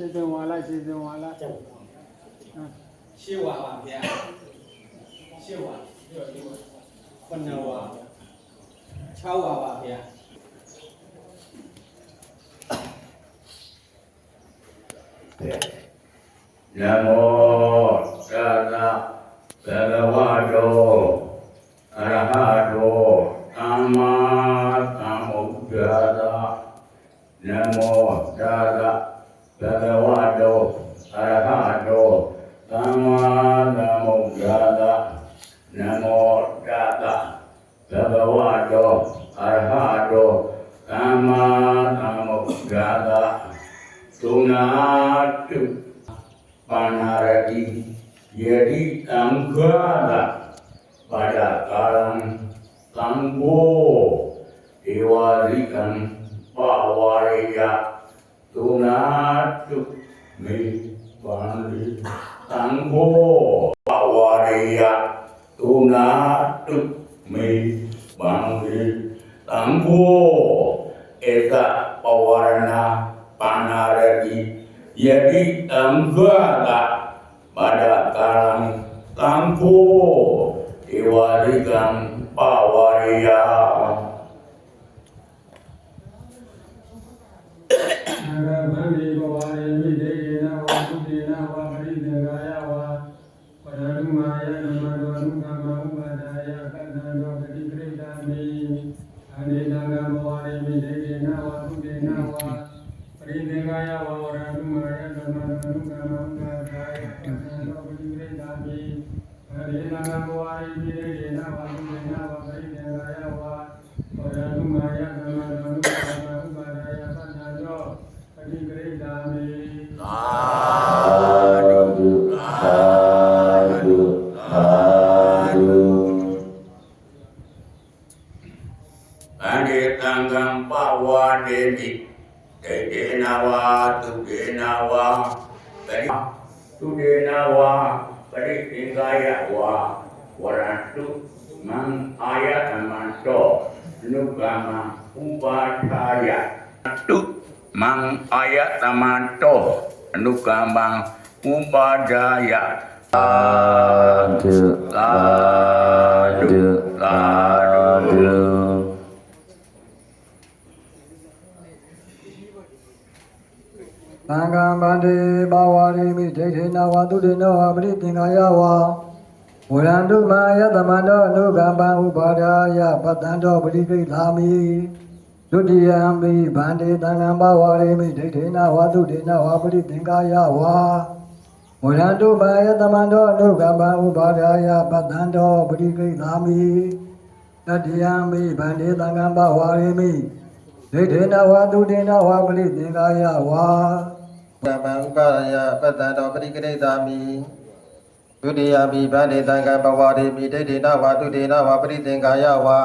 စီရမြတ်ဘုရားဒီဇေဝဝါလာသံဝရိယသာမိုင်းပေးတော်မူပါလေညာပြီးတော့ပြုကြည်စွာသာသာတော်ဒီစီရတန်တော်စီမြတ်ဘုရားအာနာဝိယကသမ္မာပါတိယောအပိစေကတော်မမုရိပတိဒေတိအာမဘာလေပသာမိသာဓုသောဘာလေသံဝရိသာမိစေတဝါလိုက်စေတဝါလိုက်ရှေ့ဝါပါဗျာရှေ့ဝါပြောဒီဝါခုနဝါ6ဝါပါဗျာနမော Nama Namogada Tunatu Panaradi Yadi Tanggada Pada kalang Tanggo Iwarikan Pawarya Tunatu Mi Panli Tanggo Pawarya Tunatu Mi Panli Tanggo esa pawarna panaragi. Jadi tanggala pada kalang tangku diwarikan pawaria Terima kasih ရိသေကာယဝဝရဒုမာယနမတောနုကမဥပါဒာယကတံတောပတိပရိဒါမိအနေတံကဘဝရေမိဒေယေနဝသုတေနဝပရိသေကာယဝဝရတုမာယသမဏနုပါဒဥပါဒယသတ္တသောပฏิပရိဒါမေသာဓုသာဓုသာဓုအန္တေတံကံပဝါဒေတိ တေတေနဝါသူတေနဝါပရိသူတေနဝါပရိသင်္ကာယဝါဝရတုမံအာယတမံတောနုကမံဥပါထာယတုမံအာယတမံတောအနုကမံဥပါဒါယသာဓုသာဓုသာဓု သံဃံဗန္တိပါဝါရိမိဒိဋ္ဌိနဝသုတေနောပရိသင်္ဃာယဝဝရန္တုမာယသမန္တောအနုကမ္ပံဥပါဒာယပတ္တံတောပရိကိလာမိဒုတိယံမိဗန္တိသံဃံပါဝါရိမိဒိဋ္ဌိနဝသုတေနောပရိသင်္ဃာယဝဝရန္တုမာယသမန္တောအနုကမ္ပံဥပါဒာယပတ္တံတောပရိကိလာမိတတိယံမိဗန္တိသံဃံပါဝါရိမိဒိဋ္ဌိနဝသုတေနောပရိသင်္ဃာယဝ ဓမ္မဥပါယပတ္တံတော်ပရိကရိတာမိဒုတိယမိဗန္တိတံကံပဝရေမိဒိဋ္ဌိနဝတုတေနဝပရိသင်္ကာယဝါ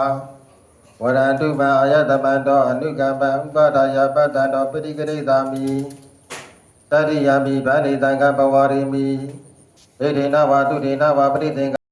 ဝရန္တုပံအာယတမံတော်အနုကမ္ပံဥပါဒာယပတ္တံတော်ပရိကရိတာမိတတိယမိဗန္တိတံကံပဝရေမိဒိဋ္ဌိနဝတုတေနဝပရိသင်္